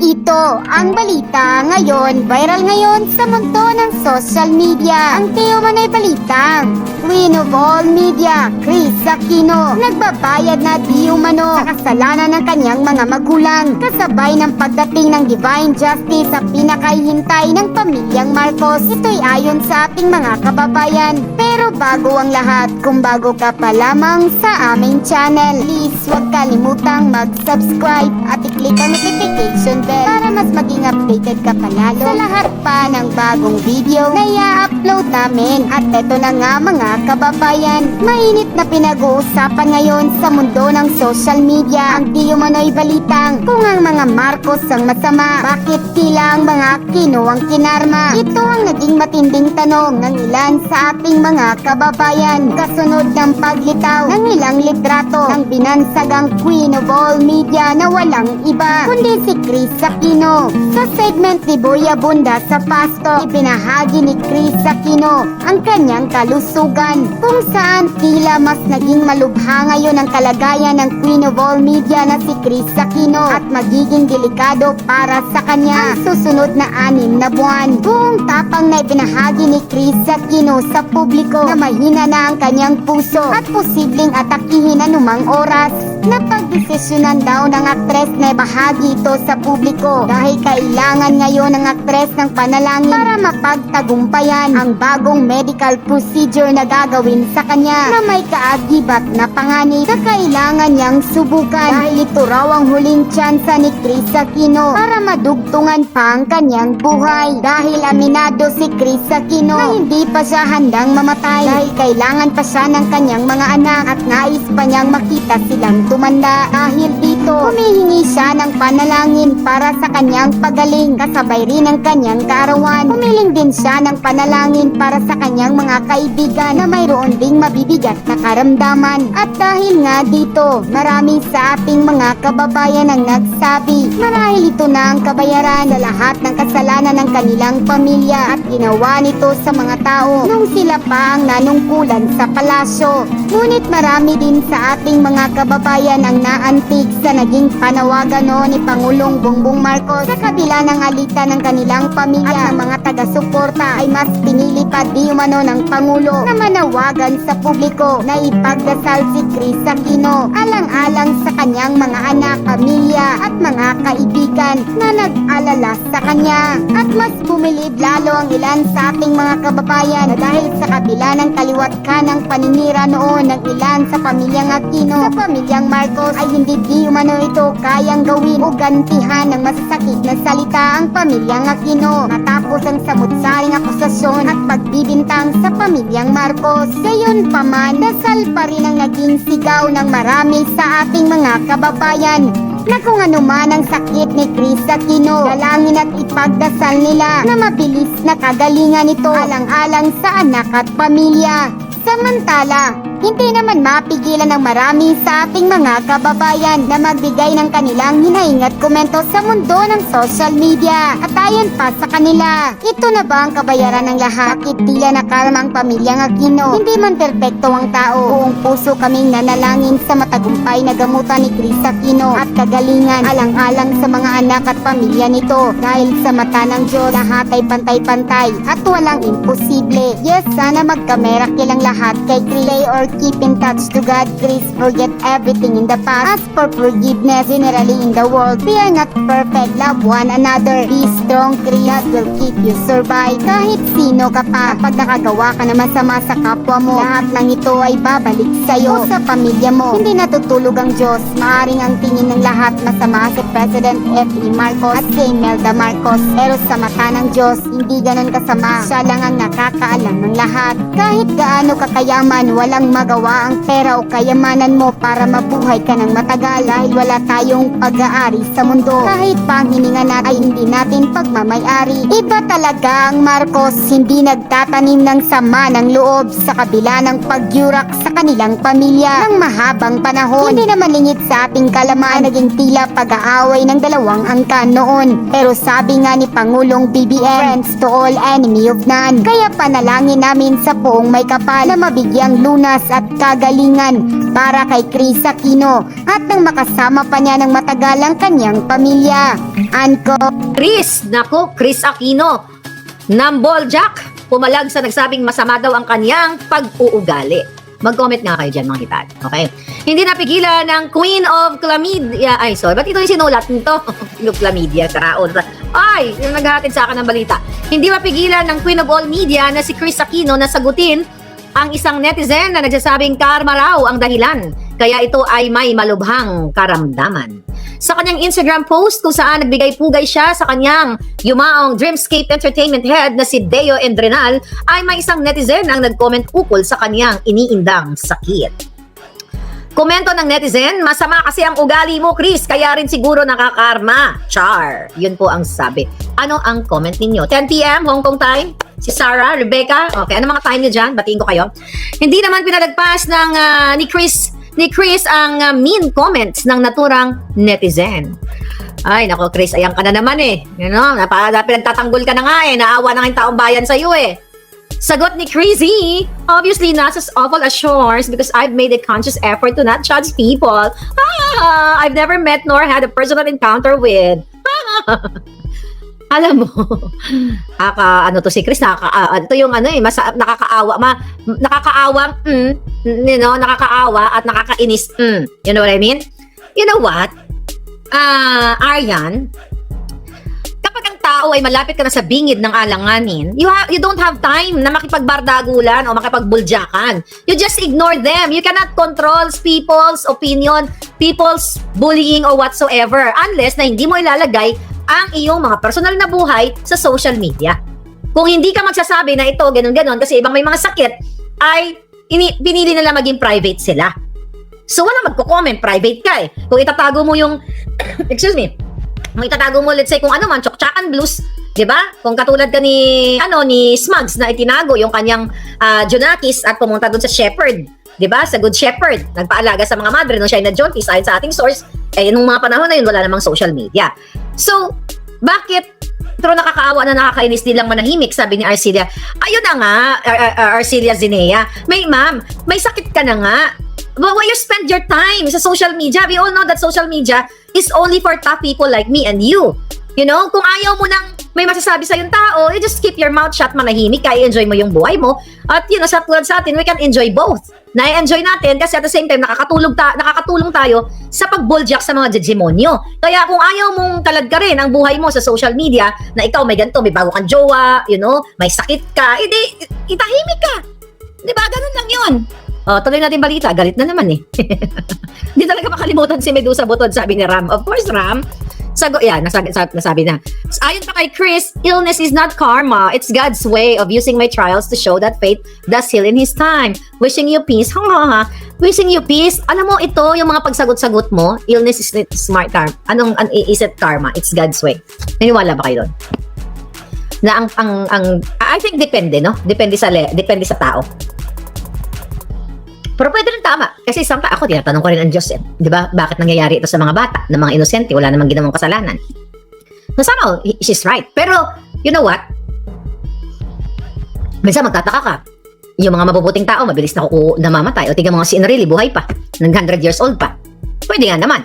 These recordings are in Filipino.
Ito ang balita ngayon, viral ngayon sa mundo ng social media. Ang tiyo mano'y balitang Queen of all media, Chris Aquino, nagbabayad na di umano sa kasalanan ng kanyang mga magulang kasabay ng pagdating ng divine justice sa pinakahihintay ng pamilyang Marcos. Ito'y ayon sa ating mga kababayan. Pero bago ang lahat, kung bago ka pa lamang sa aming channel, please huwag kalimutang mag-subscribe at i-click ang notification bell para mas maging updated ka palalo sa lahat pa ng bagong video na i-upload namin. At eto na nga mga kababayan, mainit na pinag-uusapan ngayon sa mundo ng social media ang di umano'y balitang kung ang mga Marcos ang masama, bakit tila ang mga Aquino ang kinarma? Ito ang naging matinding tanong ng ilan sa ating mga kababayan kasunod ng paglitaw ng ilang litrato ng binansagang Queen of all media na walang iba kundi si Chris Aquino. Sa segment ni Boya Bunda sa Pasto, ipinahagi ni Chris Aquino ang kanyang kalusugan kung saan tila mas naging malubha ngayon ang kalagayan ng Queen of all media na si Chris Aquino at magiging delikado para sa kanya ang susunod na anim na buwan. Buong tapang na ipinahagi ni Chris Aquino sa publiko na mahina na ang kanyang puso at posibleng atakihin anumang oras. Napagdesisyonan daw ng aktres na bahagi ito sa publiko dahil kailangan ngayon ng aktres ng panalangin para mapagtagumpayan ang bagong medical procedure na gagawin sa kanya na may kaagibat na panganib na kailangan niyang subukan. Dahil ito raw ang huling tsansa ni Chris Aquino para madugtungan pa ang kanyang buhay. Dahil aminado si Chris Aquino na hindi pa siya handang mamatay. Dahil kailangan pa siya ng kanyang mga anak at nais pa niyang makita silang tumanda. Dahil dito humihingi siya ng panalangin para sa kanyang pagaling. Kasabay rin ng kanyang kaarawan. Humiling din siya ng panalangin para sa kanyang mga kaibigan na mayroon ding mabibigat na karamdaman. At dahil nga dito marami sa ating mga kababayan ang nagsabi marahil ito na ang kabayaran sa lahat ng kasalanan ng kanilang pamilya at ginawa nito sa mga tao nung sila pa ang nanungkulan sa palasyo. Ngunit marami din sa ating mga kababayan ang naantig sa naging panawagan noon ni Pangulong Bongbong Marcos. Sa kabila ng alita ng kanilang pamilya at ng mga taga-suporta ay mas pinili pa di umano ng Pangulo na manawagan sa publiko na ipagdasal si Chris Aquino alang-alang sa kanyang mga anak, pamilya at mga kaibigan na nag-alala sa kanya. At mas bumilib lalo ang ilan sa ating mga kababayan na dahil sa kabila ng kaliwat ka ng paninira noon ng ilan sa pamilyang Aquino. Sa pamilyang Marcos ay hindi di umano ito kayang gawin o gantihan ng masasakit na salita ang pamilyang Aquino matapos ang samut-saring akusasyon at pagbibintang sa pamilyang Marcos. Gayon pa man, dasal pa rin ang naging sigaw ng marami sa ating mga kababayan na kung ano man ang sakit ni Chris Aquino, dalangin at ipagdasal nila na mabilis na kagalingan ito alang-alang sa anak at pamilya. Samantala, hindi naman mapigilan ng marami sa ating mga kababayan na magbigay ng kanilang hinaing at komento sa mundo ng social media. At ayon pa sa kanila, ito na ba ang kabayaran ng lahat? Tila nakalma ang pamilyang Aquino? Hindi man perpekto ang tao. Buong puso kaming nanalangin sa matagumpay na gamutan ni Chris Aquino at kagalingan alang-alang sa mga anak at pamilya nito. Dahil sa mata ng Diyos, lahat ay pantay-pantay at walang imposible. Yes, sana magkamera kilang lahat kay Chris or keep in touch to God. Please forget everything in the past. Ask for forgiveness generally in the world. We are not perfect. Love one another. Be strong. Chris will keep you survive. Kahit sino ka pa, kapag nakagawa ka na masama sa kapwa mo, lahat ng ito ay babalik sa'yo o sa pamilya mo. Hindi natutulog ang Diyos. Maaring ang tingin ng lahat masama si President F.E. Marcos at si Imelda Marcos. Pero sa mata ng Diyos, hindi ganun kasama. Siya lang ang nakakaalam ng lahat. Kahit gaano kakayaman, walang magawa ang pera o kayamanan mo para mabuhay ka ng matagal dahil wala tayong pag-aari sa mundo. Kahit pa hininga natin ay hindi natin pagmamayari. Iba talaga ang Marcos, hindi nagtatanim ng sama ng loob sa kabila ng pagyurak sa kanilang pamilya ng mahabang panahon. Hindi naman lingit sa ating kalaman naging tila pag-aaway ng dalawang angkan noon. Pero sabi nga ni Pangulong BBM, friends to all enemy of none. Kaya panalangin namin sa poong may kapal na mabigyang lunas at kagalingan para kay Chris Aquino at nang makasama pa niya ng matagal ang kanyang pamilya. Anko, Chris, nako, Chris Aquino. Nambol Jack, pumalag sa nagsabing masama daw ang kanyang pag-uugali. Mag-comment nga kayo dyan mga hitan. Okay? Hindi napigilan ng Queen of Chlamydia. Ay, sorry. Ba't ito yung sinulat nito? Queen of Chlamydia, karaon. Ay, yung naghahatid sa akin ng balita. Hindi mapigilan ng Queen of All Media na si Chris Aquino na sagutin ang isang netizen na nagsasabing karma raw ang dahilan. Kaya ito ay may malubhang karamdaman. Sa kanyang Instagram post kung saan nagbigay-pugay siya sa kanyang yumaong Dreamscape Entertainment head na si Deo Endrenal ay may isang netizen ang nag-comment ukol sa kanyang iniindang sakit. Komento ng netizen, masama kasi ang ugali mo, Chris, kaya rin siguro nakakarma. Char. Yun po ang sabi. Ano ang comment ninyo? 10 p.m. Hong Kong time? Si Sarah, Rebecca? Okay, ano mga time nyo dyan? Batiin ko kayo. Hindi naman pinalagpas ng ah, ni Chris ni Chris ang ah, mean comments ng naturang netizen. Ay, nako Chris, ayan ka na naman eh. You know, napaka pinagtatanggol ka na nga eh. Naawa na yung taong bayan sa'yo eh. Sagot ni Crazy, obviously not as awful as yours because I've made a conscious effort to not judge people. Ah, I've never met nor had a personal encounter with. Alam mo, aka, ano to si Chris, nakaka, ah, ito yung ano eh, mas, nakakaawa, ma, nakakaawa, mm, you know, nakakaawa at nakakainis, mm. You know what I mean? You know what? Ah, Aryan, kapag ang tao ay malapit ka na sa bingid ng alanganin, you, ha- you don't have time na makipagbardagulan o makipagbuljakan. You just ignore them. You cannot control people's opinion, people's bullying or whatsoever unless na hindi mo ilalagay ang iyong mga personal na buhay sa social media. Kung hindi ka magsasabi na ito, ganun-ganon, kasi ibang may mga sakit, ay ini, pinili nila maging private sila. So, wala magko-comment, private ka eh. Kung itatago mo yung, excuse me, kung itatago mo, let's say, kung ano man, chokchakan blues, di ba? Kung katulad ka ni, ano, ni Smugs na itinago yung kanyang ah, Junakis at pumunta doon sa Shepherd, di ba? Sa Good Shepherd, nagpaalaga sa mga madre, no, siya ay na-junkies, ayon sa ating source, eh, nung mga panahon na yun, wala namang social media. So, bakit pero nakakaawa na nakakainis din lang manahimik, sabi ni Arcelia. Ayun na nga, Ar- Ar- Ar- Arcelia Zinea. May ma'am, may sakit ka na nga. But why you spend your time sa social media? We all know that social media is only for tough people like me and you. You know, kung ayaw mo nang may masasabi sa yung tao, you just keep your mouth shut, manahimik ka, enjoy mo yung buhay mo. At yun, know, sa tulad sa atin, we can enjoy both. Na-enjoy natin kasi at the same time, nakakatulong, ta- nakakatulong tayo sa pagbuljak sa mga demonyo. Kaya kung ayaw mong talad ka rin ang buhay mo sa social media, na ikaw may ganito, may bago kang jowa, you know, may sakit ka, edi, itahimik ka. Di ba? Ganun lang yun. Oh, tuloy natin balita. Galit na naman eh. Hindi talaga makalimutan si Medusa Butod, sabi ni Ram. Of course, Ram. Sago, yeah, nasabi, nasabi, na. Ayon pa kay Chris, illness is not karma. It's God's way of using my trials to show that faith does heal in His time. Wishing you peace. Ha, ha, ha. Wishing you peace. Alam mo, ito, yung mga pagsagot-sagot mo, illness is not smart karma. Anong, an, is it karma? It's God's way. Naniwala ba kayo doon? Na ang, ang, ang, I think depende, no? Depende sa, le, depende sa tao. Pero pwede rin tama. Kasi isang ako, tinatanong ko rin ang Diyos eh. Di ba? Bakit nangyayari ito sa mga bata, na mga inosente, wala namang ginawang kasalanan. So somehow, he- she's right. Pero, you know what? Minsan magtataka ka. Yung mga mabubuting tao, mabilis na kuku namamatay. O tingnan mga si Enrile, buhay pa. Nag 100 years old pa. Pwede nga naman.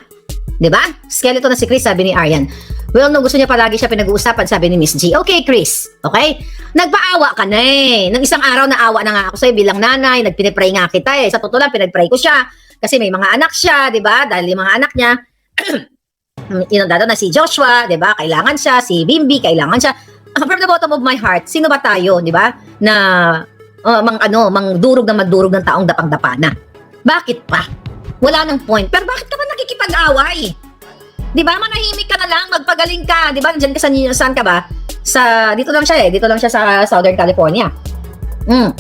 Di ba? Skeleton na si Chris, sabi ni Aryan. Well, no, gusto niya palagi siya pinag-uusapan, sabi ni Miss G. Okay, Chris. Okay? Nagpaawa ka na eh. Nang isang araw na awa na nga ako sa'yo bilang nanay. Nagpinipray nga kita eh. Sa totoo lang, pinagpray ko siya. Kasi may mga anak siya, di ba? Dahil yung mga anak niya, inundado na si Joshua, di ba? Kailangan siya. Si Bimbi, kailangan siya. From the bottom of my heart, sino ba tayo, di ba? Na uh, mang ano, mang durog na magdurog ng taong dapang-dapa na. Bakit pa? Wala nang point. Pero bakit ka ba nakikipag-away? Di ba? Manahimik ka na lang, magpagaling ka. Di ba? Diyan ka sa saan ka ba? Sa, dito lang siya eh. Dito lang siya sa Southern California. Mm.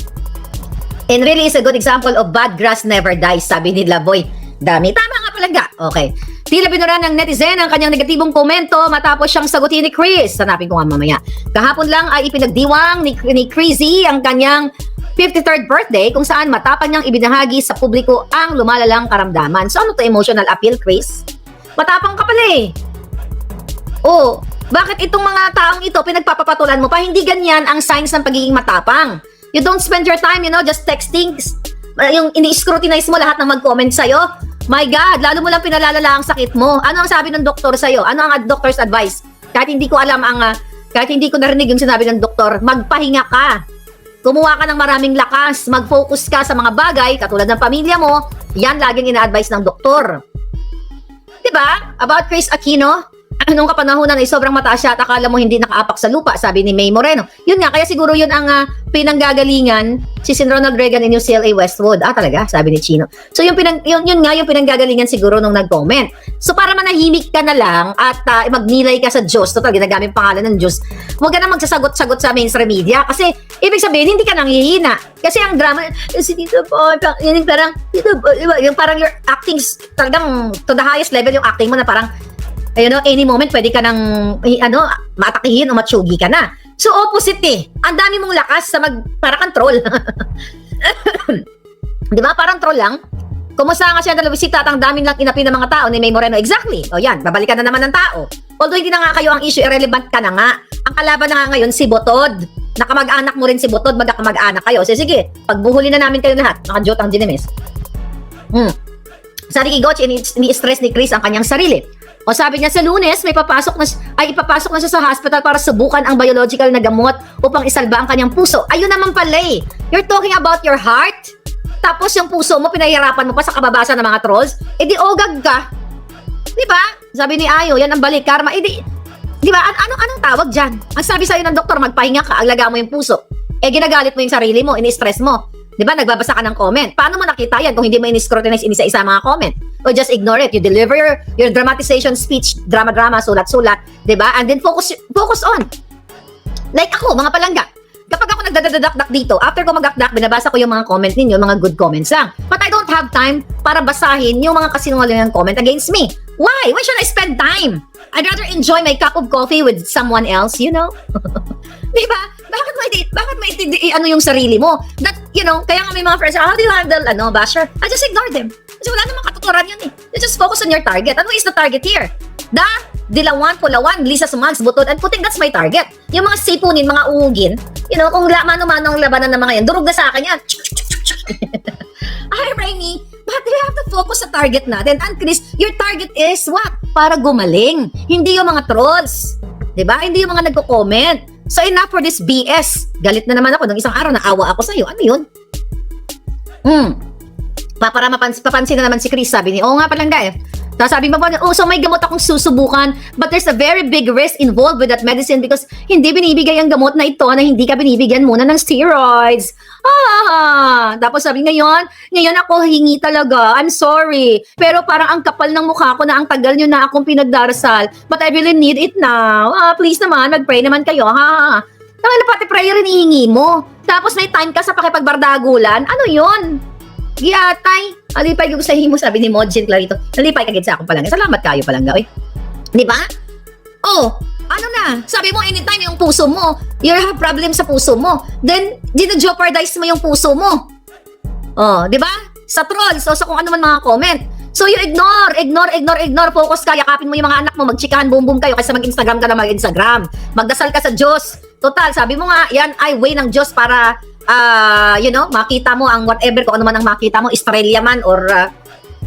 And really is a good example of bad grass never dies, sabi ni Laboy. Dami. Tama nga palangga. Okay. Tila binura ng netizen ang kanyang negatibong komento matapos siyang sagutin ni Chris. Hanapin ko nga mamaya. Kahapon lang ay ipinagdiwang ni, ni Chrissy ang kanyang 53rd birthday kung saan matapang niyang ibinahagi sa publiko ang lumalalang karamdaman. So ano to emotional appeal, Chris? Matapang ka pala eh. Oh, bakit itong mga taong ito pinagpapapatulan mo pa? Hindi ganyan ang signs ng pagiging matapang. You don't spend your time, you know, just texting ah, yung ini-scrutinize mo lahat ng mag-comment sa'yo. My God, lalo mo lang pinalalala ang sakit mo. Ano ang sabi ng doktor sa'yo? Ano ang doctor's advice? Kahit hindi ko alam ang, ah, kahit hindi ko narinig yung sinabi ng doktor, magpahinga ka. Kumuha ka ng maraming lakas, mag-focus ka sa mga bagay, katulad ng pamilya mo, yan laging ina-advise ng doktor. 'Di ba? About Chris Aquino, nung kapanahonan ay sobrang mataas siya at akala mo hindi nakaapak sa lupa, sabi ni May Moreno. Yun nga, kaya siguro yun ang ah, pinanggagalingan si Sin Ronald Reagan in UCLA Westwood. Ah, talaga? Sabi ni Chino. So, yung, pinang, yun, yun nga yung pinanggagalingan siguro nung nag-comment. So, para manahimik ka na lang at ah, magnilay ka sa Diyos, total, ginagamit ang pangalan ng Diyos, huwag ka na magsasagot-sagot sa mainstream media kasi ibig sabihin, hindi ka nanghihina. Kasi ang drama, eh, si Tito Boy, yun parang, yung parang your acting, talagang to the highest level yung acting mo na parang, you know, any moment pwede ka nang, eh, ano, matakihin o matsugi ka na. So, opposite eh. Ang dami mong lakas sa mag, para kang troll. Di ba? Parang troll lang. Kumusta nga siya na bisita at ang daming lang inapi ng mga tao ni May Moreno. Exactly. O yan, babalikan na naman ng tao. Although hindi na nga kayo ang issue, irrelevant ka na nga. Ang kalaban na nga ngayon, si Botod. Nakamag-anak mo rin si Botod, magkakamag-anak kayo. Sige, sige, pagbuhuli na namin kayo lahat. Nakajot ang Ginemes. Hmm. Sa Ricky Gotch, ini- ini-stress ni Chris ang kanyang sarili. O sabi niya sa lunes, may papasok na ay ipapasok na siya sa hospital para subukan ang biological na gamot upang isalba ang kanyang puso. Ayun naman pala eh. You're talking about your heart? Tapos yung puso mo, pinahirapan mo pa sa kababasa ng mga trolls? Eh di ogag ka. Di ba? Sabi ni Ayo, yan ang balik karma. Eh di, di ba? An anong, anong tawag dyan? Ang sabi sa'yo ng doktor, magpahinga ka, aglaga mo yung puso. Eh ginagalit mo yung sarili mo, ini-stress mo. Di ba? Nagbabasa ka ng comment. Paano mo nakita yan kung hindi mo in-scrutinize inisa-isa mga comment? O just ignore it. You deliver your, your dramatization speech, drama-drama, sulat-sulat, di ba? And then focus focus on. Like ako, mga palangga. Kapag ako nagdadadakdak dito, after ko magdakdak, binabasa ko yung mga comment ninyo, mga good comments lang. But I don't have time para basahin yung mga kasinungalingang comment against me. Why? Why should I spend time? I'd rather enjoy my cup of coffee with someone else, you know? Di ba? Bakit hindi, bakit mo hindi, ano yung sarili mo? That, you know, kaya nga may mga friends, how do you handle, ano, basher? I just ignore them. Kasi wala namang katuturan yun eh. You just focus on your target. Ano is the target here? Da, Dilawan, Pulawan, Lisa Sumags, Butod, and Puting, that's my target. Yung mga sipunin, mga uugin, you know, kung la, mano-mano ang labanan ng mga yan, durog na sa akin yan. Ay, Rainy, but we have to focus sa target natin. And Chris, your target is what? Para gumaling. Hindi yung mga trolls. ba? Hindi yung mga nagko-comment. So enough for this BS. Galit na naman ako nung isang araw naawa ako sa'yo. Ano yun? Hmm. Pa, para mapans papansin na naman si Chris, sabi ni, oo nga palang eh. Tapos sabi mo pa, oh, so may gamot akong susubukan, but there's a very big risk involved with that medicine because hindi binibigay ang gamot na ito na hindi ka binibigyan muna ng steroids. Ah, tapos sabi ngayon, ngayon ako hingi talaga, I'm sorry. Pero parang ang kapal ng mukha ko na ang tagal nyo na akong pinagdarasal, but I really need it now. Ah, please naman, mag-pray naman kayo, ha? Tangin na pati prayer inihingi mo. Tapos may time ka sa pakipagbardagulan. Ano yon? Giyatay. Alipay ko sa himo, sabi ni Modjin Clarito. Alipay ka gid sa akong palangga. Salamat kayo palangga, oy. Di ba? Oh, ano na? Sabi mo anytime yung puso mo, you have problem sa puso mo. Then, dina-jeopardize mo yung puso mo. Oh, di ba? Sa trolls, o sa kung ano man mga comment. So you ignore, ignore, ignore, ignore. Focus ka, yakapin mo yung mga anak mo, magchikahan, boom, boom kayo kaysa mag-Instagram ka na mag-Instagram. Magdasal ka sa Diyos. Total, sabi mo nga, yan ay way ng Diyos para, ah, you know, makita mo ang whatever, kung ano man ang makita mo, Australia man or, ah,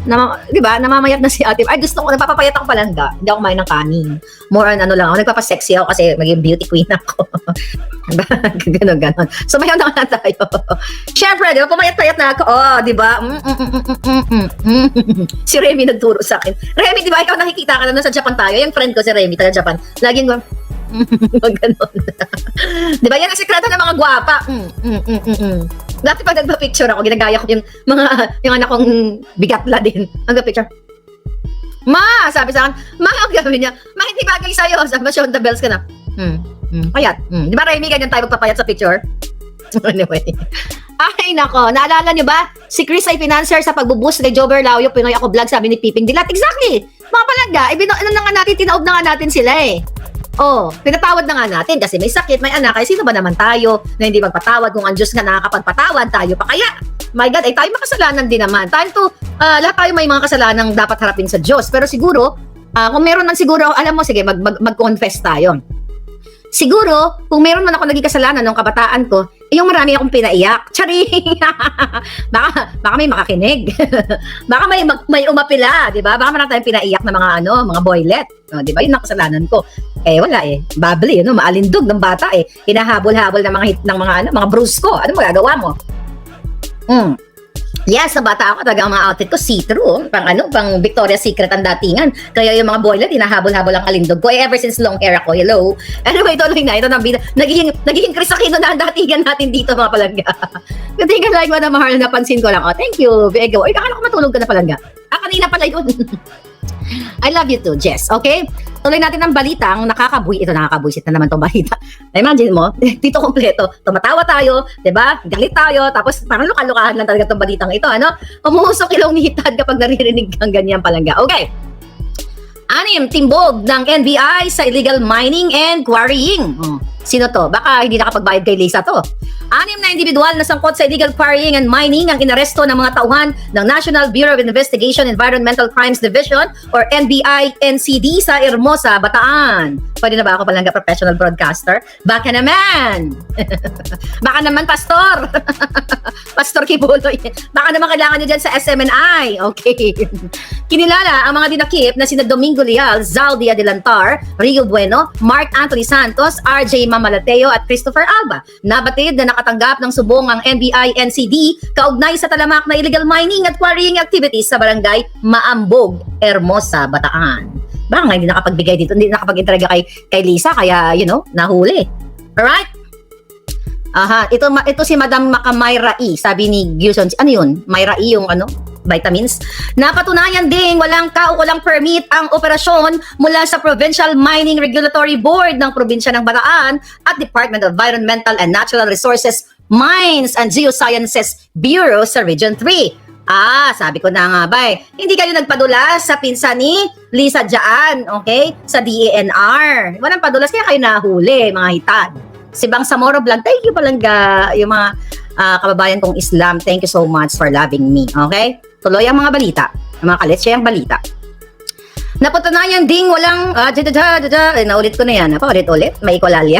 na, di ba, namamayat na si ate. Ay, gusto ko, nagpapapayat ako palangga. Hindi ako kumain ng kanin. More on ano lang ako, nagpapasexy ako kasi maging beauty queen ako. Ganon, ganon. So, mayaw na nga tayo. Siyempre, di ba, pumayat-payat na ako. Oh, di ba? Mm, mm, mm. si Remy nagturo sa akin. Remy, di ba, ikaw nakikita ka na sa Japan tayo. Yung friend ko si Remy, taga Japan. Laging ko, Wag ganon. di ba, yan ang sekreto ng mga gwapa. Mm, mm, mm, mm, mm. Dati pag nagpa-picture ako, ginagaya ko yung mga, yung anak kong bigatla din. Nagpa-picture. Ma, sabi sa akin, ma, ang gawin niya, ma, hindi bagay sa'yo. Sabi ba, show the bells ka na. Hmm, hmm, payat. Hmm. Di ba, Remy, ganyan tayo magpapayat sa picture? anyway. Ay, nako. Naalala niyo ba? Si Chris ay financer sa pagbuboost kay Jober Lauyo, Pinoy Ako Vlog, sabi ni Piping Dilat. Exactly! Mga palangga, ibino, ano na nga natin, tinaob na nga natin sila eh. Oh, pinatawad na nga natin kasi may sakit, may anak, ay sino ba naman tayo na hindi magpatawad kung ang Diyos nga nakakapagpatawad, tayo pa kaya? My God, ay tayo makasalanan din naman. Time to, ah, lahat tayo may mga kasalanang dapat harapin sa Diyos. Pero siguro, ah, kung meron man siguro, alam mo, sige, mag, mag, mag-confess tayo. Siguro, kung meron man ako naging kasalanan ng kabataan ko, yung marami akong pinaiyak. Charing! baka, baka may makakinig. baka may, mag- may umapila, di ba? Baka marami tayong pinaiyak na mga ano, mga boylet. O, di ba? Yun ang kasalanan ko. Eh, wala eh. Bubbly, ano, maalindog ng bata eh. Hinahabol-habol ng mga hit, ng mga ano, mga bruise ko. Ano mo gagawa mo? Hmm. Yes, sa bata ako talaga ang mga outfit ko see-through. Pang ano, pang Victoria's Secret ang datingan. Kaya yung mga boylet, hinahabol-habol ang kalindog ko. Eh, ever since long hair ako, hello. Anyway, tuloy na. Ito na, nagiging, nagiging Chris Aquino na ang datingan natin dito, mga palangga. Yung tingin like, Madam Mahal, napansin ko lang. Oh, thank you, Bego. Ay, kakala ko matulog ka na palangga. Ah, kanina pala yun. I love you too, Jess. Okay? Tuloy natin ang balitang nakakabuy. Ito, nakakabuisit na naman tong balita. Imagine mo, dito kompleto. Tumatawa tayo, 'di ba? Galit tayo, tapos parang luka-lukahan lang talaga tong balitang ito, ano? Umuusok ilong ni Hitad kapag naririnig kang ganyan palangga. Okay. Anim, timbog ng NBI sa illegal mining and quarrying. Oh, sino to? Baka hindi nakapagbayad kay Lisa to. Anim na individual na sangkot sa illegal quarrying and mining ang inaresto ng mga tauhan ng National Bureau of Investigation Environmental Crimes Division or NBI-NCD sa Hermosa, Bataan. Pwede na ba ako palangga professional broadcaster? Baka naman! Baka naman, Pastor! Pastor Kibuloy. Baka naman kailangan nyo dyan sa SMNI. Okay. Kinilala ang mga dinakip na sina Domingo Leal, Zaldi Adelantar, Rio Bueno, Mark Anthony Santos, RJ Mamalateo at Christopher Alba. Nabatid na nakatanggap ng subong ang NBI-NCD kaugnay sa talamak na illegal mining at quarrying activities sa barangay Maambog, Hermosa, Bataan. Baka nga hindi nakapagbigay dito, hindi nakapag-entrega kay, kay Lisa, kaya, you know, nahuli. Alright? Aha, ito ito si Madam Makamayra E, sabi ni Gilson. Ano 'yun? Myra E yung ano? Vitamins. Napatunayan ding walang kaukulang permit ang operasyon mula sa Provincial Mining Regulatory Board ng Probinsya ng Bataan at Department of Environmental and Natural Resources, Mines and Geosciences Bureau sa Region 3. Ah, sabi ko na nga ba hindi kayo nagpadulas sa pinsan ni Lisa Jaan, okay? Sa DENR. Walang padulas kaya kayo nahuli, mga hitad. Si Bang Samoro Vlog, thank you palangga. Yung mga ah, kababayan kong Islam, thank you so much for loving me, okay? Tuloy ang mga balita, ang mga kalitsya ang balita. Napatunayan ding walang, ah, da, da, da, da, da. Eh, naulit ko na yan, pa ulit-ulit, may ikolalya.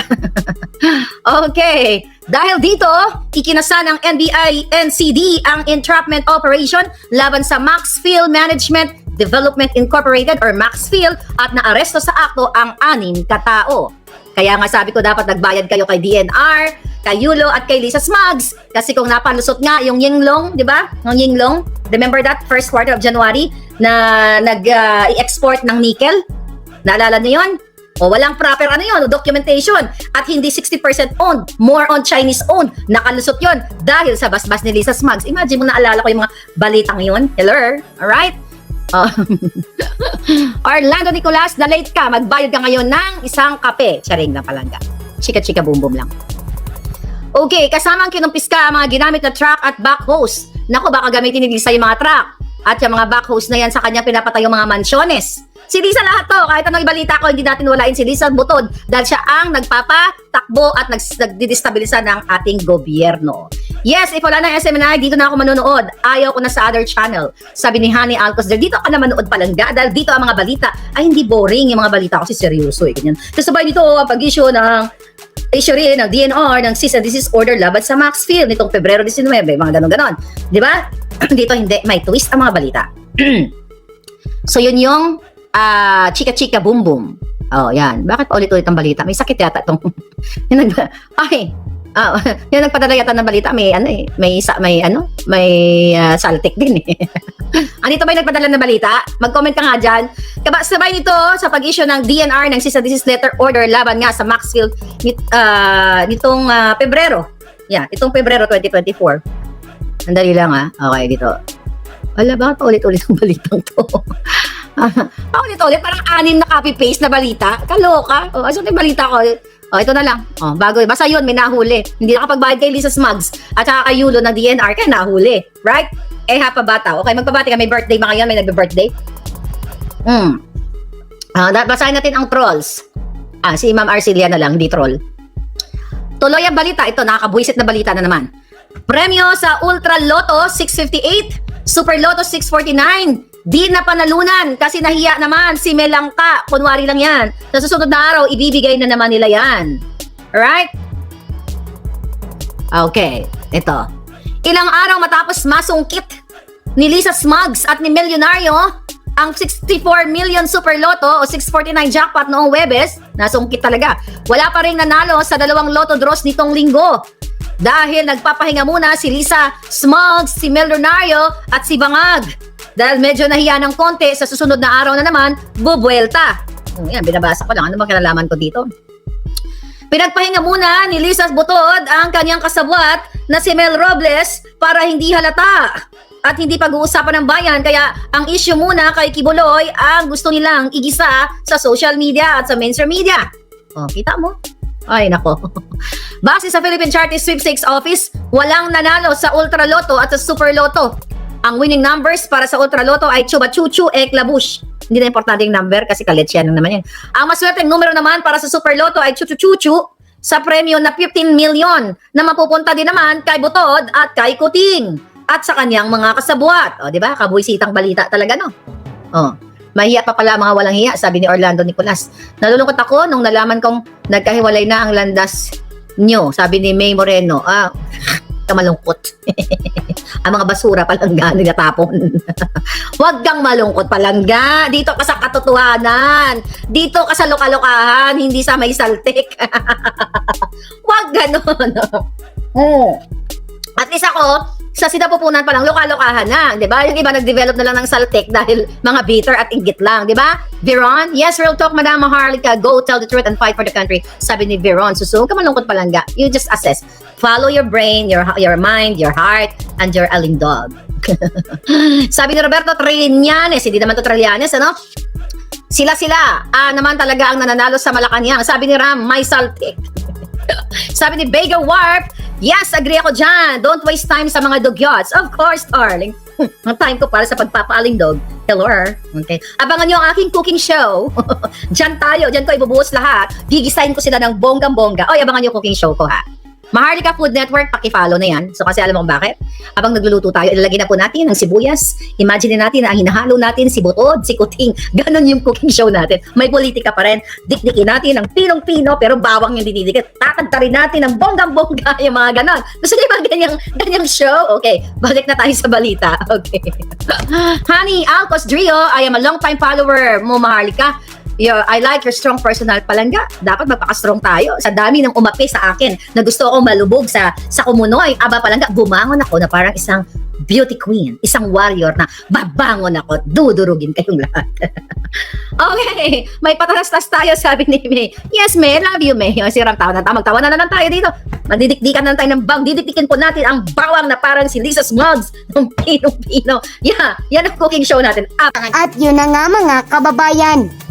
okay, dahil dito, ikinasa ng NBI NCD ang entrapment operation laban sa Maxfield Management Development Incorporated or Maxfield at naaresto sa akto ang anim katao. Kaya nga sabi ko dapat nagbayad kayo kay DNR, kay Yulo at kay Lisa Smugs. Kasi kung napalusot nga yung Yinglong, di ba? Yung Yinglong, remember that first quarter of January na nag-export ng nickel? Naalala niyo yun? O walang proper ano yun, documentation at hindi 60% owned, more on Chinese owned. Nakalusot yon dahil sa basbas ni Lisa Smugs. Imagine mo naalala ko yung mga balitang yun. Hello? Alright? Oh. Orlando Nicolas, na late ka. Magbayad ka ngayon ng isang kape. Charing lang palangga. Chika-chika boom boom lang. Okay, kasama ang kinumpiska ang mga ginamit na truck at backhoes. Nako, baka gamitin Lisa yung mga truck. At yung mga backhoes na yan sa kanya pinapatay yung mga mansyones. Si Lisa lahat to, kahit anong ibalita ko, hindi natin walain si Lisa Butod dahil siya ang nagpapatakbo at nagdidestabilisa ng ating gobyerno. Yes, if wala na SMNI, dito na ako manonood. Ayaw ko na sa other channel. Sabi ni Honey Alcos, dito ka na manood palangga dahil dito ang mga balita ay hindi boring yung mga balita kasi seryoso eh. Ganyan. Kasabay nito ang pag-issue ng rin ng DNR ng cease and desist order laban sa Maxfield nitong Pebrero 19, mga ganon-ganon. Di ba? dito hindi, may twist ang mga balita. so yun yung ah chika-chika boom boom. Oh, yan. Bakit pa ulit-ulit ang balita? May sakit yata tong yung nag ay Ah, yung nagpadala yata ng balita may ano eh, may sa, may ano, may ah, saltik din eh. Anito ba yung nagpadala ng balita? Mag-comment ka nga diyan. Kaba sabay nito sa pag-issue ng DNR ng cease and desist letter order laban nga sa Maxfield nit, ah, nitong ah, Pebrero. Yeah, itong Pebrero 2024. Sandali lang ah. Okay, dito. Wala ba pa ulit-ulit ang balitang to? Paulit-ulit, parang anim na copy-paste na balita. Kaloka. O, asan yung balita ko? O, ito na lang. O, bago. Basta yun, may nahuli. Hindi nakapagbayad kay Lisa Smugs at saka kay Yulo ng DNR, kaya nahuli. Right? Eh, hapabata. Okay, magpabati ka. May birthday ba ngayon? May nagbe-birthday? Hmm. Da- basahin natin ang trolls. Ah, si Ma'am Arcelia na lang, hindi troll. Tuloy ang balita. Ito, nakakabuisit na balita na naman. Premyo sa Ultra Lotto 658, Super Lotto 649. Di na panalunan kasi nahiya naman si Melangka. Kunwari lang yan. Sa susunod na araw, ibibigay na naman nila yan. Alright? Okay, ito. Ilang araw matapos masungkit ni Lisa Smugs at ni Milyonaryo ang 64 million Super Lotto o 649 jackpot noong Webes, nasungkit talaga. Wala pa rin nanalo sa dalawang Lotto draws nitong linggo. Dahil nagpapahinga muna si Lisa Smugs, si Milyonaryo at si Bangag. Dahil medyo nahiya ng konti, sa susunod na araw na naman, bubuelta. Hmm, Yan, binabasa ko lang. Ano ba kinalaman ko dito? Pinagpahinga muna ni Lisa Butod ang kanyang kasabwat na si Mel Robles para hindi halata at hindi pag-uusapan ng bayan. Kaya ang issue muna kay Kibuloy ang gusto nilang igisa sa social media at sa mainstream media. O, kita mo? Ay, nako. Base sa Philippine Charity Sweepstakes Office, walang nanalo sa Ultra Lotto at sa Super Lotto. Ang winning numbers para sa Ultra Lotto ay Chuba Chuchu Eklabush. Hindi na importante yung number kasi kaletsyan lang naman yan. Ang maswerteng numero naman para sa Super Lotto ay Chuchu Chuchu sa premyo na 15 million na mapupunta din naman kay Butod at kay Kuting at sa kanyang mga kasabwat. O, di ba? Kabuisitang balita talaga, no? O, mahiya pa pala mga walang hiya, sabi ni Orlando Nicolas. Nalulungkot ako nung nalaman kong nagkahiwalay na ang landas nyo, sabi ni May Moreno. Ah, kamalungkot. ang mga basura palangga nagatapon. Huwag kang malungkot palangga. Dito ka sa katotohanan. Dito ka sa lokalokahan, hindi sa may saltik. Huwag ganon. Hmm. At least ako, sa sinapupunan pa lang, lokalokahan na. Di ba? Yung iba nag-develop na lang ng saltik dahil mga bitter at inggit lang. Di ba? Veron? Yes, real talk, Madam Maharlika. Go tell the truth and fight for the country. Sabi ni Veron. Susunod ka malungkot palangga. You just assess. Follow your brain, your your mind, your heart, and your alindog. Sabi ni Roberto Trillanes, hindi naman to Trillanes, ano? Sila-sila, ah, naman talaga ang nananalo sa Malacanang. Sabi ni Ram, may saltik. Sabi ni Vega Warp, yes, agree ako dyan. Don't waste time sa mga dugyots. Of course, darling. Ang time ko para sa pagpapaalindog. Hello. Okay. Abangan nyo ang aking cooking show. Diyan tayo. Diyan ko ibubuhos lahat. Gigisahin ko sila ng bonggang-bongga. Oy, abangan nyo cooking show ko ha. Maharlika Food Network, pakifollow na yan. So kasi alam mo kung bakit? Habang nagluluto tayo, ilalagay na po natin ang sibuyas. Imagine natin na ang hinahalo natin si Butod, si Kuting. Ganon yung cooking show natin. May politika pa rin. Dikdikin natin ang pinong-pino pero bawang yung didikit. Takantarin natin ang bonggang-bongga yung mga ganon. Gusto niyo ba ganyang, ganyang show? Okay, balik na tayo sa balita. Okay. Honey, Alcos Drio, I am a long-time follower mo, Maharlika. Yo, I like your strong personal palangga. Dapat magpaka-strong tayo. Sa dami ng umapi sa akin na gusto ako malubog sa sa kumunoy. Aba palangga, bumangon ako na parang isang beauty queen, isang warrior na babangon ako, dudurugin kayong lahat. okay, may patarastas tayo sabi ni May. Yes, May, love you, May. O, sirang tawa na tayo. Magtawa na lang tayo dito. Mandidikdikan na tayo ng bang. Didikdikin po natin ang bawang na parang si Lisa Smugs ng Pinong-Pino. Yeah, yan ang cooking show natin. Abangan At yun na nga mga kababayan,